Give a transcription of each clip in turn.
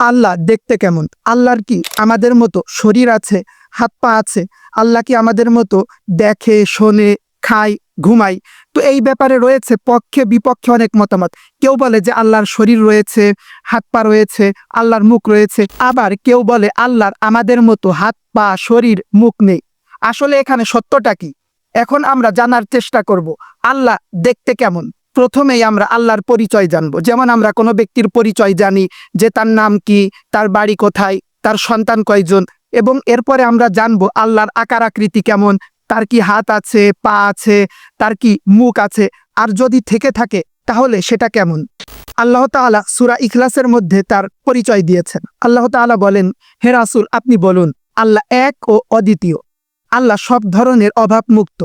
আল্লাহ দেখতে কেমন? আল্লাহর কি আমাদের মতো শরীর আছে, হাত পা আছে? আল্লাহ কি আমাদের মতো দেখে, শোনে, খায়, ঘুমায়? তো এই ব্যাপারে রয়েছে পক্ষে, বিপক্ষে অনেক মতামত। কেউ বলে যে আল্লাহর শরীর রয়েছে, হাত পা রয়েছে, আল্লাহর মুখ রয়েছে। আবার কেউ বলে আল্লাহর আমাদের মতো হাত পা, শরীর, মুখ নেই। আসলে এখানে সত্যটা কি? এখন আমরা জানার চেষ্টা করব, আল্লাহ দেখতে কেমন? প্রথমেই আমরা আল্লাহর পরিচয় জানব। যেমন আমরা কোনো ব্যক্তির পরিচয় জানি যে তার নাম কি, তার বাড়ি কোথায়, তার সন্তান কয়জন এবং এরপরে আমরা জানব আল্লাহর আকার আকৃতি কেমন, তার কি হাত আছে, পা আছে, তার কি মুখ আছে। আর যদি থেকে থাকে, তাহলে সেটা কেমন? আল্লাহ তাআলা সুরা ইখলাসের মধ্যে তার পরিচয় দিয়েছেন। আল্লাহ তাআলা বলেন, হে রাসূল, আপনি বলুন, আল্লাহ এক ও অদ্বিতীয়। আল্লাহ সব ধরনের অভাব মুক্ত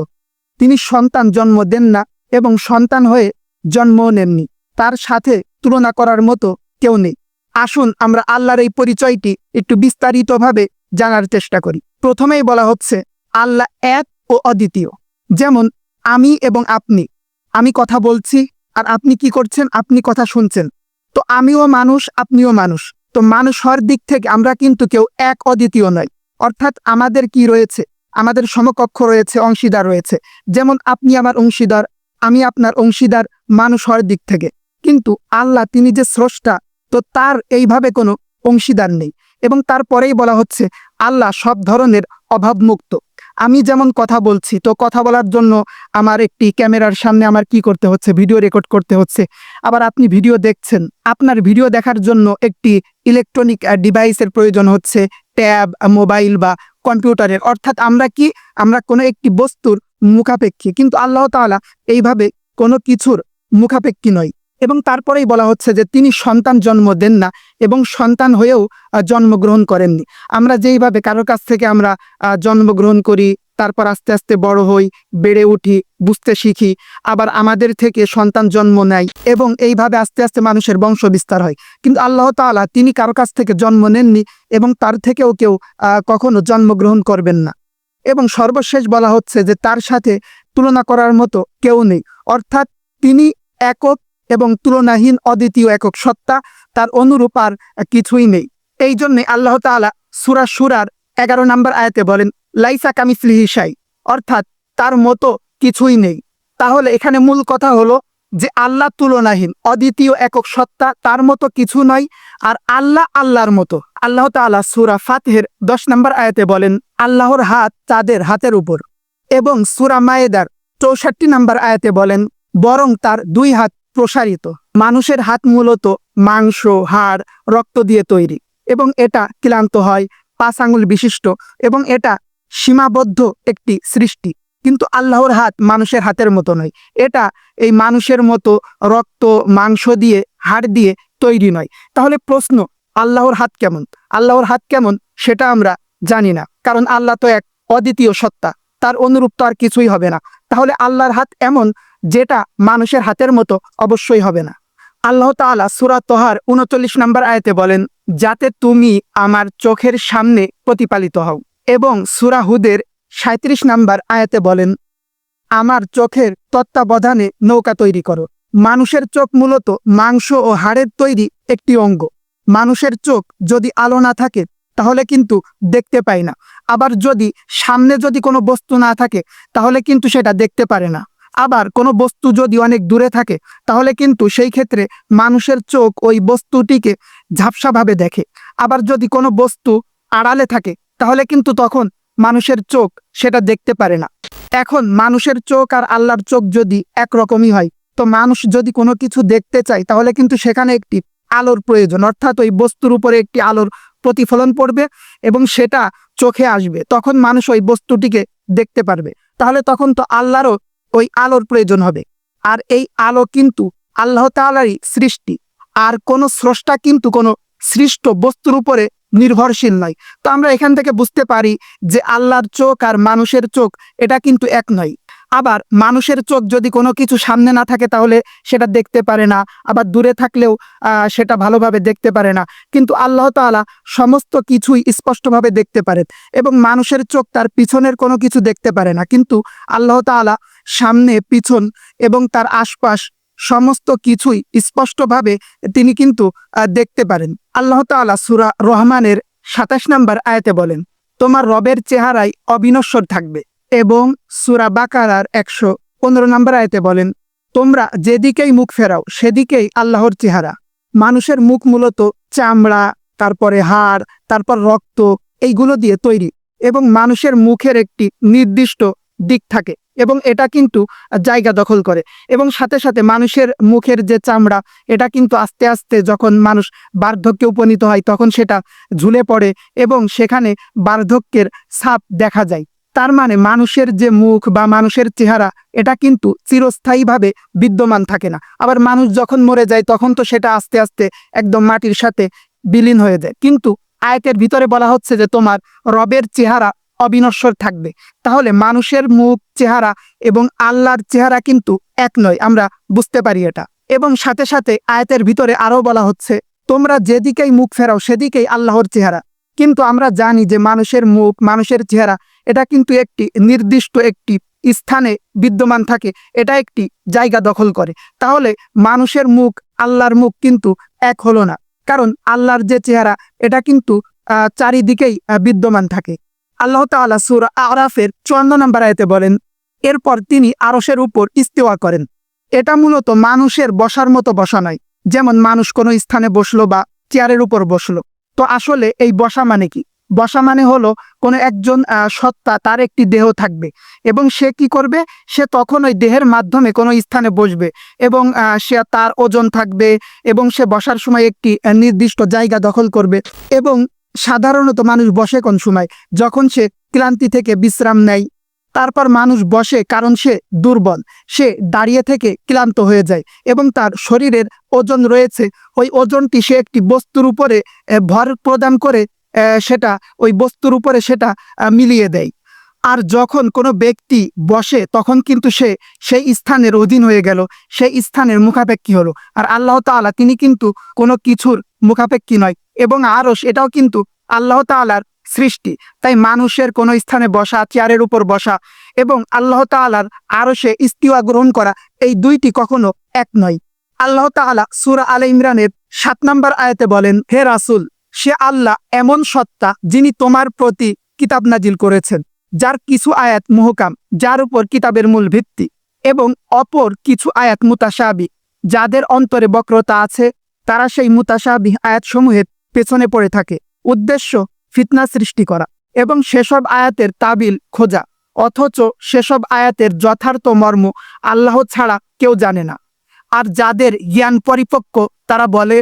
তিনি সন্তান জন্ম দেন না এবং সন্তান হয়ে জন্মও নেননি। তার সাথে তুলনা করার মতো কেউ নেই। আসুন আমরা আল্লাহর এই পরিচয়টি একটু বিস্তারিতভাবে জানার চেষ্টা করি। প্রথমেই বলা হচ্ছে, আল্লাহ এক ও অদ্বিতীয়। যেমন, আমি এবং আপনি। আমি কথা বলছি আর আপনি কি করছেন, আপনি কথা শুনছেন। তো আমিও মানুষ, আপনিও মানুষ। তো মানুষ হওয়ার দিক থেকে আমরা কিন্তু কেউ এক অদ্বিতীয় নয় অর্থাৎ আমাদের কি রয়েছে? আমাদের সমকক্ষ রয়েছে, অংশীদার রয়েছে। যেমন, আপনি আমার অংশীদার, আমি আপনার অংশীদার মানুষ হওয়ার দিক থেকে। কিন্তু আল্লাহ, তিনি যে স্রষ্টা, তো তার এইভাবে কোনো অংশীদার নেই। এবং তারপরেই বলা হচ্ছে, আল্লাহ সব ধরনের অভাবমুক্ত। আমি যেমন কথা বলছি, তো কথা বলার জন্য আমার একটি ক্যামেরার সামনে আমার কি করতে হচ্ছে, ভিডিও রেকর্ড করতে হচ্ছে। আবার আপনি ভিডিও দেখছেন, আপনার ভিডিও দেখার জন্য একটি ইলেকট্রনিক ডিভাইসের প্রয়োজন হচ্ছে ট্যাব, মোবাইল বা কম্পিউটারের। অর্থাৎ আমরা কি, আমরা কোনো একটি বস্তুর মুখাপেক্ষী। কিন্তু আল্লাহ তাআলা এইভাবে কোনো কিছুর মুখাপেক্ষী নয়। এবং তারপরেই বলা হচ্ছে যে তিনি সন্তান জন্ম দেন না এবং সন্তান হয়েও জন্মগ্রহণ করেননি। আমরা যেইভাবে কারোর কাছ থেকে আমরা জন্মগ্রহণ করি, তারপর আস্তে আস্তে বড় হই, বেড়ে উঠি, বুঝতে শিখি, আবার আমাদের থেকে সন্তান জন্ম নেয় এবং এইভাবে আস্তে আস্তে মানুষের বংশ বিস্তার হয়। কিন্তু আল্লাহ তাআলা তিনি কারও কাছ থেকে জন্ম নেননি এবং তার থেকেও কেউ কখনো জন্মগ্রহণ করবেন না। এবং সর্বশেষ বলা হচ্ছে যে তার সাথে তুলনা করার মতো কেউ নেই। অর্থাৎ তিনি একক এবং তুলনাহীন অদ্বিতীয় একক সত্তা, তার অনুরূপ আর কিছুই নেই। এই জন্যে আল্লাহ তাআলা সুরা সুরার এগারো নম্বর আয়াতে বলেন, লাইসা কামিসলিহি শাই, অর্থাৎ তার মতো কিছুই নেই। তাহলে এখানে মূল কথা হলো যে আল্লাহ তুলনাহীন অদ্বিতীয় একক সত্তা তার মতো কিছু নয় আর আল্লাহ আল্লাহর মতো। আল্লাহ তাআলা সুরা ফাতহের দশ নম্বর আয়াতে বলেন, আল্লাহর হাত তাদের হাতের উপর। এবং সুরা মায়েদার চৌষট্টি নম্বর আয়াতে বলেন বরং তার দুই হাত প্রসারিত। মানুষের হাত মূলত মাংস, হাড়, রক্ত দিয়ে তৈরি এবং এটা ক্লান্ত হয়, পাঁচ আঙুল বিশিষ্ট এবং এটা সীমাবদ্ধ একটি সৃষ্টি। কিন্তু আল্লাহর হাত মানুষের হাতের মতো নয়। এটা এই মানুষের মতো রক্ত, মাংস দিয়ে, হাড় দিয়ে তৈরি নয়। তাহলে প্রশ্ন, আল্লাহর হাত কেমন? আল্লাহর হাত কেমন সেটা আমরা জানি না। কারণ আল্লাহ তো এক অদ্বিতীয় সত্তা। তার অনুরূপ তো আর কিছুই হবে না। তাহলে আল্লাহর হাত এমন যেটা মানুষের হাতের মতো অবশ্যই হবে না। আল্লাহ তাআলা সুরা তোহার উনচল্লিশ নম্বর আয়াতে বলেন, যাতে তুমি আমার চোখের সামনে প্রতিপালিত হও। এবং সুরা হুদের সাঁত্রিশ নম্বর আয়াতে বলেন, আমার চোখের তত্ত্বাবধানে নৌকা তৈরি করো। মানুষের চোখ মূলত মাংস ও হাড়ের তৈরি একটি অঙ্গ। মানুষের চোখ যদি আলো না থাকে, তাহলে কিন্তু দেখতে পায় না। আবার যদি সামনে যদি কোনো বস্তু না থাকে, তাহলে কিন্তু সেটা দেখতে পারে না। আবার কোনো বস্তু যদি অনেক দূরে থাকে, তাহলে কিন্তু সেই ক্ষেত্রে মানুষের চোখ ওই বস্তুটিকে ঝাপসাভাবে দেখে। আবার যদি কোনো বস্তু আড়ালে থাকে, তাহলে কিন্তু তখন মানুষের চোখ সেটা দেখতে পারে না। এখন মানুষের চোখ আর আল্লাহর চোখ যদি একরকমই হয়, তো মানুষ যদি কোনো কিছু দেখতে চায়, তাহলে কিন্তু সেখানে একটি আলোর প্রয়োজন। অর্থাৎ ওই বস্তুর উপরে একটি আলোর প্রতিফলন পড়বে এবং সেটা চোখে আসবে। তখন মানুষ ওই বস্তুটিকে দেখতে পারবে। তাহলে তখন তো আল্লাহরও ওই আলোর প্রয়োজন হবে। আর এই আলো কিন্তু আল্লাহ তালারই সৃষ্টি। আর কোনো স্রষ্টা কিন্তু কোনো সৃষ্ট বস্তুর উপরে নির্ভরশীল নয়। তো আমরা এখান থেকে বুঝতে পারি যে আল্লাহর চোখ আর মানুষের চোখ, এটা কিন্তু এক নয়। আবার মানুষের চোখ যদি কোনো কিছু সামনে না থাকে তাহলে সেটা দেখতে পারে না, আবার দূরে থাকলেও সেটা ভালোভাবে দেখতে পারে না। কিন্তু আল্লাহ তাআলা সমস্ত কিছুই স্পষ্টভাবে দেখতে পারেন এবং মানুষের চোখ তার পিছনের কোনো কিছু দেখতে পারে না। কিন্তু আল্লাহ তাআলা সামনে, পিছন এবং তার আশপাশ সমস্ত কিছুই স্পষ্টভাবে তিনি কিন্তু দেখতে পারেন। আল্লাহ তাআলা সুরা রহমানের সাতাশ নম্বর আয়াতে বলেন, তোমার রবের চেহারায় অবিনশ্বর থাকবে। এবং সুরা বাকারার একশো পনেরো নম্বর আয়তে বলেন, তোমরা যেদিকেই মুখ ফেরাও, সেদিকেই আল্লাহর চেহারা। মানুষের মুখ মূলত চামড়া, তারপরে হাড়, তারপর রক্ত, এইগুলো দিয়ে তৈরি এবং মানুষের মুখের একটি নির্দিষ্ট দিক থাকে এবং এটা কিন্তু জায়গা দখল করে এবং সাথে সাথে মানুষের মুখের যে চামড়া, এটা কিন্তু আস্তে আস্তে যখন মানুষ বার্ধক্যে উপনীত হয়, তখন সেটা ঝুলে পড়ে এবং সেখানে বার্ধক্যের ছাপ দেখা যায়। তার মানে মানুষের যে মুখ বা মানুষের চেহারা, এটা কিন্তু চিরস্থায়ীভাবে বিদ্যমান থাকে না। আবার মানুষ যখন মরে যায়, তখন তো সেটা আস্তে আস্তে একদম মাটির সাথে বিলীন হয়ে যায়। কিন্তু আয়াতের ভিতরে বলা হচ্ছে যে তোমার রবের চেহারা অবিনশ্বর থাকবে। তাহলে মানুষের মুখ, চেহারা এবং আল্লাহর চেহারা কিন্তু এক নয়, আমরা বুঝতে পারি এটা। এবং সাথে সাথে আয়াতের ভিতরে আরও বলা হচ্ছে, তোমরা যেদিকেই মুখ ফেরাও, সেদিকেই আল্লাহর চেহারা। কিন্তু আমরা জানি যে মানুষের মুখ, মানুষের চেহারা, এটা কিন্তু একটি নির্দিষ্ট একটি স্থানে বিদ্যমান থাকে, এটা একটি জায়গা দখল করে। তাহলে মানুষের মুখ, আল্লাহর মুখ কিন্তু এক হলো না। কারণ আল্লাহর যে চেহারা, এটা কিন্তু চারিদিকেই বিদ্যমান থাকে। আল্লাহ তাআলা সূরা আরাফের চুয়ান্ন নম্বর আয়তে বলেন, এরপর তিনি আরসের উপর ইস্তেওয়া করেন। এটা মূলত মানুষের বসার মতো বসা নয়। যেমন মানুষ কোনো স্থানে বসল বা চেয়ারের উপর বসল। তো আসলে এই বসা মানে কি? বসা মানে হলো কোনো একজন সত্তা, তার একটি দেহ থাকবে এবং সে কি করবে? সে তখন ওই দেহের মাধ্যমে কোনো স্থানে বসবে এবং সে তার ওজন থাকবে এবং সে বসার সময় একটি নির্দিষ্ট জায়গা দখল করবে এবং সাধারণত মানুষ বসে কোন সময়? যখন সে ক্লান্তি থেকে বিশ্রাম নেয় তারপর মানুষ বসে কারণ সে দুর্বল, সে দাঁড়িয়ে থেকে ক্লান্ত হয়ে যায় এবং তার শরীরের ওজন রয়েছে। ওই ওজনটি সে একটি বস্তুর উপরে ভর প্রদান করে সেটা, ওই বস্তুর উপরে সেটা মিলিয়ে দেয়। আর যখন কোনো ব্যক্তি বসে, তখন কিন্তু সে সেই স্থানের অধীন হয়ে গেল, সেই স্থানের মুখাপেক্ষী হলো। আর আল্লাহ তাআলা, তিনি কিন্তু কোনো কিছুর মুখাপেক্ষী নয় এবং আরও এটাও কিন্তু আল্লাহ তাআলার সৃষ্টি। তাই মানুষের কোনো স্থানে বসা, চেয়ারের উপর বসা এবং আল্লাহ তাআলার আরও সে ইস্তিওয়া গ্রহণ করা এই দুইটি কখনো এক নয়। আল্লাহ তাআলা সুরা আলে ইমরানের সাত নম্বর আয়াতে বলেন, হে রাসূল, সে আল্লাহ এমন সত্তা যিনি তোমার প্রতি কিতাব নাজিল করেছেন, যার কিছু আয়াত মুহকাম, যার উপর কিতাবের মূল ভিত্তি এবং অপর কিছু আয়াত মুতাসাবি যাদের অন্তরে বক্রতা আছে, তারা সেই মুতাসাবি আয়াতসমূহের পেছনে পড়ে থাকে। উদ্দেশ্য ফিতনা সৃষ্টি করা এবং সেসব আয়াতের তাবিল খোঁজা, অথচ সেসব আয়াতের যথার্থ মর্ম আল্লাহ ছাড়া কেউ জানে না। আর যাদের জ্ঞান পরিপক্ক, তারা বলে,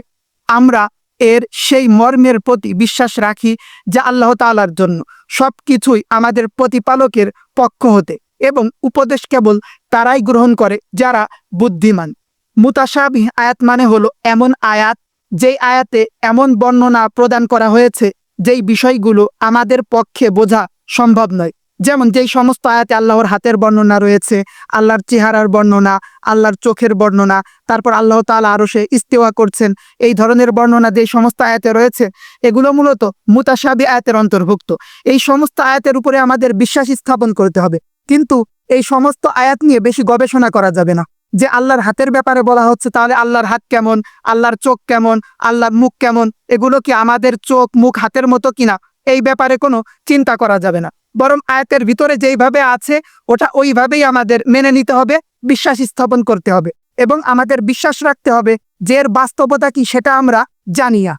আমরা এর সেই মর্মের প্রতি বিশ্বাস রাখি যা আল্লাহ তাআলার জন্য। সব কিছুই আমাদের প্রতিপালকের পক্ষ হতে এবং উপদেশ কেবল তারাই গ্রহণ করে যারা বুদ্ধিমান। মুতাসাবিহ আয়াত মানে হলো এমন আয়াত, যেই আয়াতে এমন বর্ণনা প্রদান করা হয়েছে যেই বিষয়গুলো আমাদের পক্ষে বোঝা সম্ভব নয়। যেমন যেই সমস্ত আয়াতে আল্লাহর হাতের বর্ণনা রয়েছে, আল্লাহর চেহারার বর্ণনা, আল্লাহর চোখের বর্ণনা, তারপর আল্লাহ তাআলা আরও সে ইস্তেওয়া করছেন, এই ধরনের বর্ণনা যেই সমস্ত আয়াতে রয়েছে, এগুলো মূলত মুতাসাবি আয়াতের অন্তর্ভুক্ত। এই সমস্ত আয়াতের উপরে আমাদের বিশ্বাস স্থাপন করতে হবে। কিন্তু এই সমস্ত আয়াত নিয়ে বেশি গবেষণা করা যাবে না। যে আল্লাহর হাতের ব্যাপারে বলা হচ্ছে, তাহলে আল্লাহর হাত কেমন? আল্লাহর চোখ কেমন? আল্লাহর মুখ কেমন? এগুলো কি আমাদের চোখ, মুখ, হাতের মতো কিনা? এই ব্যাপারে কোনো চিন্তা করা যাবে না। বরং আয়াতের ভিতরে যেইভাবে আছে, ওটা ওইভাবেই আমাদের মেনে নিতে হবে, বিশ্বাস স্থাপন করতে হবে এবং আমাদের বিশ্বাস রাখতে হবে যে এর বাস্তবতা কি সেটা আমরা জানিয়া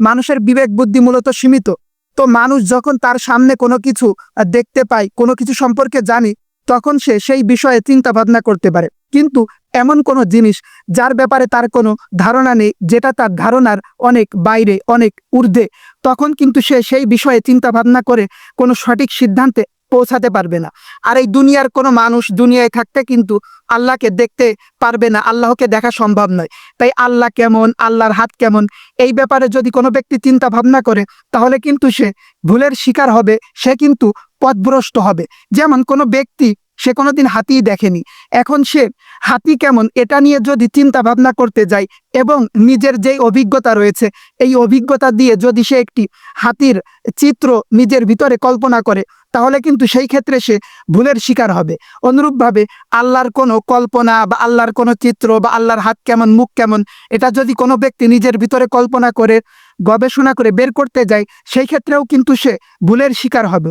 মানুষের বিবেক বুদ্ধি মূলত সীমিত। তো মানুষ যখন তার সামনে কোনো কিছু দেখতে পায়, কোনো কিছু সম্পর্কে জানি তখন সে সেই বিষয়ে চিন্তা ভাবনা করতে পারে। কিন্তু এমন কোনো জিনিস যার ব্যাপারে তার কোনো ধারণা নেই, যেটা তার ধারণার অনেক বাইরে, অনেক ঊর্ধ্বে, তখন কিন্তু সে সেই বিষয়ে চিন্তা ভাবনা করে কোনো সঠিক সিদ্ধান্তে পৌঁছাতে পারবে না। আর এই দুনিয়ার কোনো মানুষ দুনিয়ায় থাকতে কিন্তু আল্লাহকে দেখতে পারবে না, আল্লাহকে দেখা সম্ভব নয়। তাই আল্লাহ কেমন, আল্লাহর হাত কেমন, এই ব্যাপারে যদি কোনো ব্যক্তি চিন্তা ভাবনা করে, তাহলে কিন্তু সে ভুলের শিকার হবে, সে কিন্তু পথভ্রষ্ট হবে। যেমন কোনো ব্যক্তি সে কোনোদিন হাতি দেখেনি। এখন সে হাতি কেমন এটা নিয়ে যদি চিন্তা ভাবনা করতে যায় এবং নিজের যেই অভিজ্ঞতা রয়েছে, এই অভিজ্ঞতা দিয়ে যদি সে একটি হাতির চিত্র নিজের ভিতরে কল্পনা করে, তাহলে কিন্তু সেই ক্ষেত্রে সে ভুলের শিকার হবে। অনুরূপভাবে আল্লাহর কোনো কল্পনা বা আল্লাহর কোনো চিত্র বা আল্লাহর হাত কেমন, মুখ কেমন, এটা যদি কোনো ব্যক্তি নিজের ভিতরে কল্পনা করে, গবেষণা করে বের করতে যায়, সেই ক্ষেত্রেও কিন্তু সে ভুলের শিকার হবে।